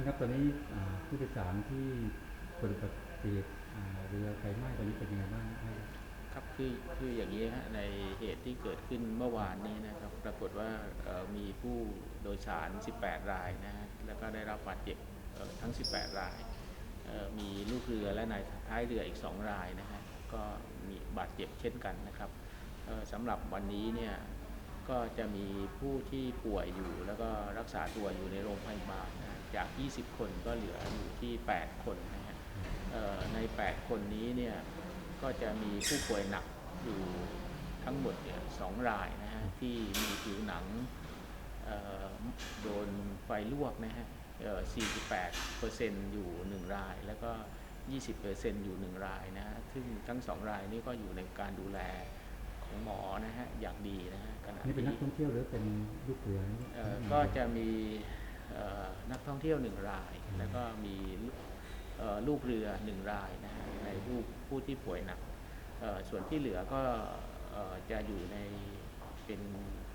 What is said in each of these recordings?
านครับตอนนี้ผู้โดยสารที่เกิดอุบัติเหตุเรือไฟไหม้ตอนนี้เป็นยังไงบ้างครับครับคือคืออย่างนี้ฮะในเหตุที่เกิดขึ้นเมื่อวานนี้นะครับปรากฏว่ามีผู้โดยสาร 18 รายนะฮะแล้วก็ได้รับบาดเจ็บทั้ง 18 ราย มีลูกเรือและนายท้ายเรืออีก 2 รายนะฮะก็มีบาดเจ็บเช่นกันนะครับสำหรับวันนี้เนี่ยก็จะมีผู้ที่ป่วยอยู่แล้วก็รักษาตัวอยู่ในโรงพยาบาลนะฮะจ 20 คนก็เหลืออยู่ที่ 8 คนนะฮะเอ่อใน 8 คนนี้เนี่ยก็จะมีผู้ป่วยหนักอยู่ทั้งหมดเนี่ยสองรายนะฮะที่มีผิวหนังเอ่อโดนไฟลวกนะฮะเอ่อ48เปอร์เซ็นต์อยู่ 1 ราย แล้วก็ 20เปอร์เซ็นต์อยู่ 1 รายนะฮะซึ่งทั้งสองรายนี้ก็อยู่ในการดูแลของหมอนะฮะอย่างดีนะฮะขณะนี่เป็นนักที่ท่องเที่ยวหรือเป็นลูกเรือเอ่อก็จะมีเอ่อ นักท่องเที่ยวหนึ่งราย แล้วก็มีลูกเอ่อลูกเรือหนึ่งรายนะฮะในผู้ผู้ที่ป่วยหนักเอ่อส่วนที่เหลือก็เอ่อจะอยู่ในเป็น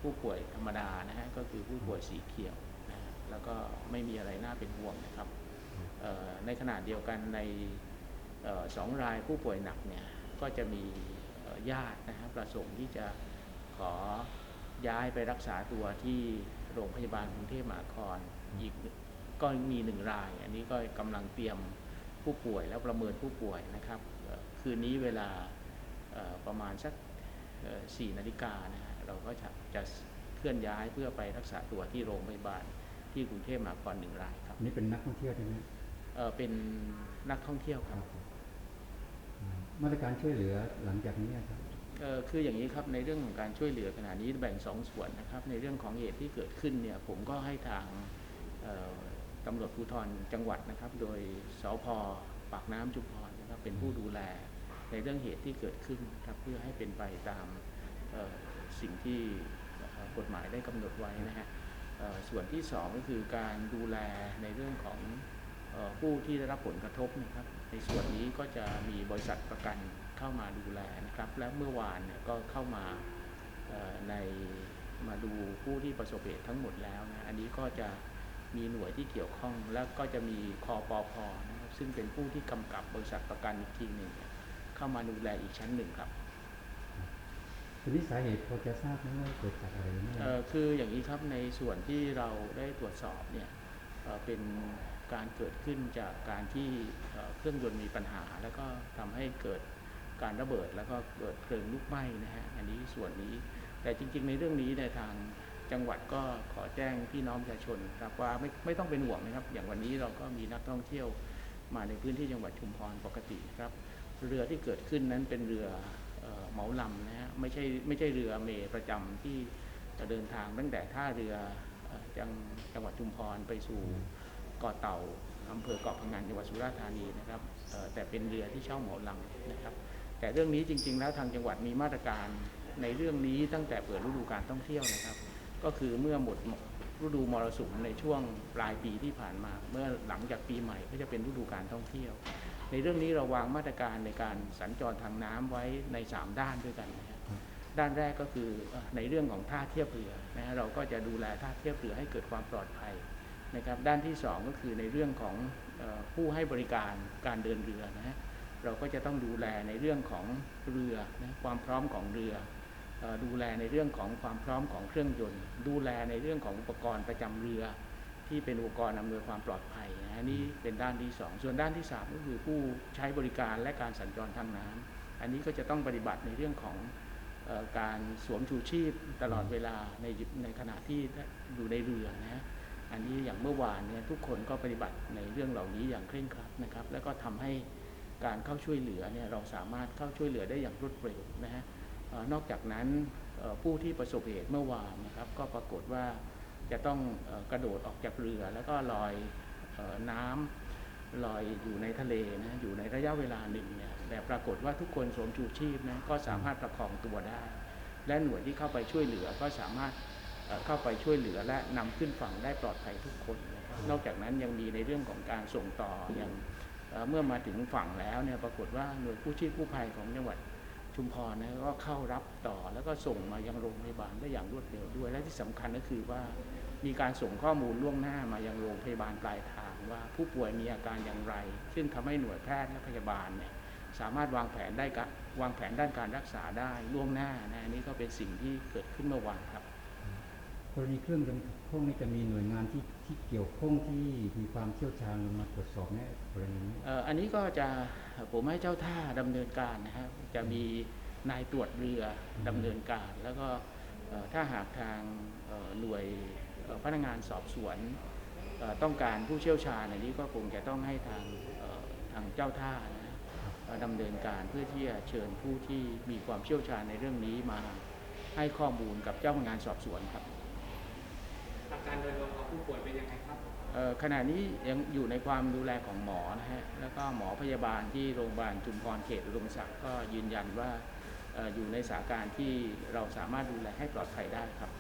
ผู้ป่วยธรรมดานะฮะก็คือผู้ป่วยสีเขียวนะฮะแล้วก็ไม่มีอะไรน่าเป็นห่วงนะครับเอ่อในขณะเดียวกันในเอ่อสองรายผู้ป่วยหนักเนี่ยก็จะมีเอ่อญาตินะฮะประสงค์ที่จะขอย้ายไปรักษาตัวที่โรงพยาบาลกรุงเทพมหานคร อีกก็มีหนึ่งราย อันนี้ก็กำลังเตรียมผู้ป่วยแล้วประเมินผู้ป่วยนะครับเอ่อคืนนี้เวลาเอ่อประมาณสักเอ่อสี่นาฬิกานะฮะเราก็จะจะเคลื่อนย้ายเพื่อไปรักษาตัวที่โรงพยาบาลที่กรุงเทพมหานครหนึ่งรายครับนี่เป็นนักท่องเที่ยวใช่ไหมเอ่อเป็นนักท่องเที่ยวครับอ่ามาตรการช่วยเหลือหลังจากนี้ครับเอ่อคืออย่างนี้ครับในเรื่องของการช่วยเหลือขณะนี้แบ่งสองส่วนนะครับ ในเรื่องของเหตุที่เกิดขึ้นเนี่ยผมก็ให้ทางเอ่อ ตำรวจภูธรจังหวัดนะครับ โดยสพปากน้ำจุฬานะครับเป็นผู้ดูแลในเรื่องเหตุที่เกิดขึ้นครับเพื่อให้เป็นไปตามสิ่งที่กฎหมายได้กำหนดไว้นะฮะส่วนที่สองก็คือการดูแลในเรื่องของผู้ที่ได้รับผลกระทบนะครับ ในส่วนนี้ก็จะมีบริษัทประกันเข้ามาดูแลนะครับ และเมื่อวานเนี่ยก็เข้ามาในมาดูผู้ที่ประสบเหตุทั้งหมดแล้วนะอันนี้ก็จะ มีหน่วยที่เกี่ยวข้อง แล้วก็จะมีคอปพนะครับซึ่งเป็นผู้ที่กำกับบริษัทประกันอีกทีหนึ่งเนี่ยเข้ามาดูแลอีกชั้นหนึ่งครับทีนี้สาเหตุพอจะทราบไหมว่าเกิดจากอะไรเนี่ยเอ่อคืออย่างนี้ครับในส่วนที่เราได้ตรวจสอบเนี่ยเอ่อเป็นการเกิดขึ้นจากการที่เอ่อเครื่องยนต์มีปัญหา แล้วก็ทำให้เกิดการระเบิดแล้วก็เกิดเพลิงลุกไหม้นะฮะอันนี้ส่วนนี้ แต่จริงๆในเรื่องนี้ในยทาง จังหวัดก็ขอแจ้งพี่น้องประชาชนครับว่าไม่ไม่ต้องเป็นห่วงนะครับ อย่างวันนี้เราก็มีนักท่องเที่ยวมาในพื้นที่จังหวัดชุมพรปกติครับ เรือที่เกิดขึ้นนั้นเป็นเรือเหมาลำนะฮะไม่ใช่ไม่ใช่เรือเมประจำที่จะเดินทางตั้งแต่ท่าเรือจังจังหวัดชุมพรไปสู่เกาะเต่าอำเภอเกาะพังงานจังหวัดสุราษฎร์ธานีนะครับแต่เป็นเรือที่เช่าเหมาลำนะครับ แต่เรื่องนี้จริง ๆ แล้วทางจังหวัดมีมาตรการในเรื่องนี้ตั้งแต่เปิดฤดูการท่องเที่ยวนะครับ ก็คือเมื่อหมดฤดูมรสุมในช่วงปลายปีที่ผ่านมา เมื่อหลังจากปีใหม่ก็จะเป็นฤดูการท่องเที่ยว ในเรื่องนี้เราวางมาตรการในการสัญจรทางน้ำไว้ใน 3 ด้านด้วยกันนะครับด้านแรกก็คือในเรื่องของท่าเทียบเรือนะฮะเราก็จะดูแลท่าเทียบเรือให้เกิดความปลอดภัยนะครับด้านที่ 2 ก็คือในเรื่องของผู้ให้บริการการเดินเรือนะฮะเราก็จะต้องดูแลในเรื่องของเรือนะความพร้อมของเรือ ดูแลในเรื่องของความพร้อมของเครื่องยนต์ ดูแลในเรื่องของอุปกรณ์ประจำเรือ ที่เป็นอุปกรณ์อำนวยความปลอดภัยนะฮะนี่เป็นด้านที่ 2 ส่วนด้านที่ 3 ก็คือผู้ใช้บริการและการสัญจรทางน้ำอันนี้ก็จะต้องปฏิบัติในเรื่องของออการสวมชูชีพตลอดเวลาในในขณะที่อยู่ในเรือนะฮะอันนี้อย่างเมื่อวานเนี่ยทุกคนก็ปฏิบัติในเรื่องเหล่านี้อย่างเคร่งครัดนะครับ แล้วก็ทำให้การเข้าช่วยเหลือเนี่ยเราสามารถเข้าช่วยเหลือได้อย่างรวดเร็วนะฮะ นอกจากนั้นผู้ที่ประสบเหตุเมื่อวานนะครับ ก็ปรากฏว่าจะต้องกระโดดออกจากเรือ แล้วก็ลอยน้ำลอยอยู่ในทะเลนะอยู่ในระยะเวลาหนึ่งเนี่ยแต่ปรากฏว่าทุกคนสวมชูชีพนะก็สามารถประคองตัวได้ และหน่วยที่เข้าไปช่วยเหลือก็สามารถเข้าไปช่วยเหลือและนำขึ้นฝั่งได้ปลอดภัยทุกคนนะครับนอกจากนั้นยังมีในเรื่องของการส่งต่ออย่างเอ่อเมื่อมาถึงฝั่งแล้วเนี่ยปรากฏว่าหน่วยกู้ชีพกู้ภัยของจังหวัด ชุมพรนะก็เข้ารับต่อแล้วก็ส่งมายังโรงพยาบาลได้อย่างรวดเร็วด้วย และที่สำคัญก็คือว่ามีการส่งข้อมูลล่วงหน้ามายังโรงพยาบาลปลายทางว่าผู้ป่วยมีอาการอย่างไร ซึ่งทำให้หน่วยแพทย์และพยาบาลเนี่ยสามารถวางแผนได้กะวางแผนด้านการรักษาได้ล่วงหน้านะอันนี้ก็เป็นสิ่งที่เกิดขึ้นเมื่อวานครับ กรณีเครื่องยนต์พวกนี้จะมีหน่วยงานที่ที่เกี่ยวข้องที่มีความเชี่ยวชาญลงมาตรวจสอบแน่กรณีนี้เอ่ออันนี้ก็จะผมให้เจ้าท่าดำเนินการนะครับจะมีนายตรวจเรือดำเนินการ แล้วก็ถ้าหากทางหน่วยพนักงานสอบสวนต้องการผู้เชี่ยวชาญอันนี้ก็คงจะต้องให้ทางเอ่อทางเจ้าท่านะดำเนินการเพื่อที่จะเชิญผู้ที่มีความเชี่ยวชาญในเรื่องนี้มาให้ข้อมูลกับเจ้าพนักงานสอบสวนครับ อาการโดยรวมของผู้ป่วยเป็นยังไงครับเอ่อขณะนี้ยังอยู่ในความดูแลของหมอนะฮะแล้วก็หมอพยาบาลที่โรงพยาบาลจุมพรเขตอุดมศักดิ์ก็ยืนยันว่าเอ่ออยู่ในสถานการณ์ที่เราสามารถดูแลให้ปลอดภัยได้ครับ